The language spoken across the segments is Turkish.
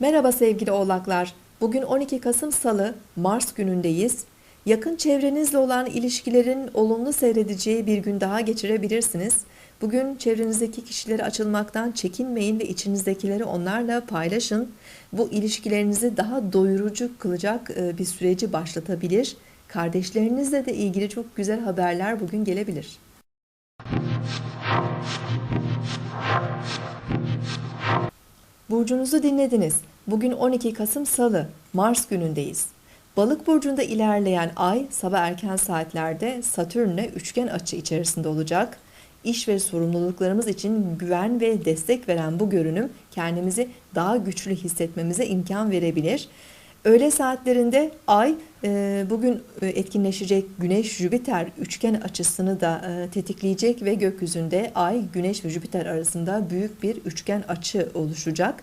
Merhaba sevgili oğlaklar. Bugün 12 Kasım Salı, Mars günündeyiz. Yakın çevrenizle olan ilişkilerin olumlu seyredeceği bir gün daha geçirebilirsiniz. Bugün çevrenizdeki kişilere açılmaktan çekinmeyin ve içinizdekileri onlarla paylaşın. Bu ilişkilerinizi daha doyurucu kılacak e, bir süreci başlatabilir. Kardeşlerinizle de ilgili çok güzel haberler bugün gelebilir. Burcunuzu dinlediniz. Bugün 12 Kasım Salı, Mars günündeyiz. Balık burcunda ilerleyen ay sabah erken saatlerde Satürn'le üçgen açı içerisinde olacak. İş ve sorumluluklarımız için güven ve destek veren bu görünüm kendimizi daha güçlü hissetmemize imkan verebilir. Öğle saatlerinde ay e, bugün e, etkinleşecek Güneş-Jüpiter üçgen açısını da e, tetikleyecek ve gökyüzünde ay, Güneş ve Jüpiter arasında büyük bir üçgen açı oluşacak.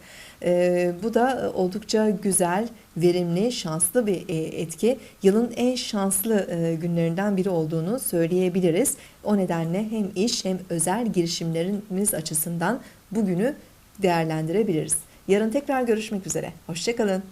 Bu da oldukça güzel, verimli, şanslı bir etki. Yılın en şanslı günlerinden biri olduğunu söyleyebiliriz. O nedenle hem iş hem özel girişimlerimiz açısından bugünü değerlendirebiliriz. Yarın tekrar görüşmek üzere. Hoşçakalın.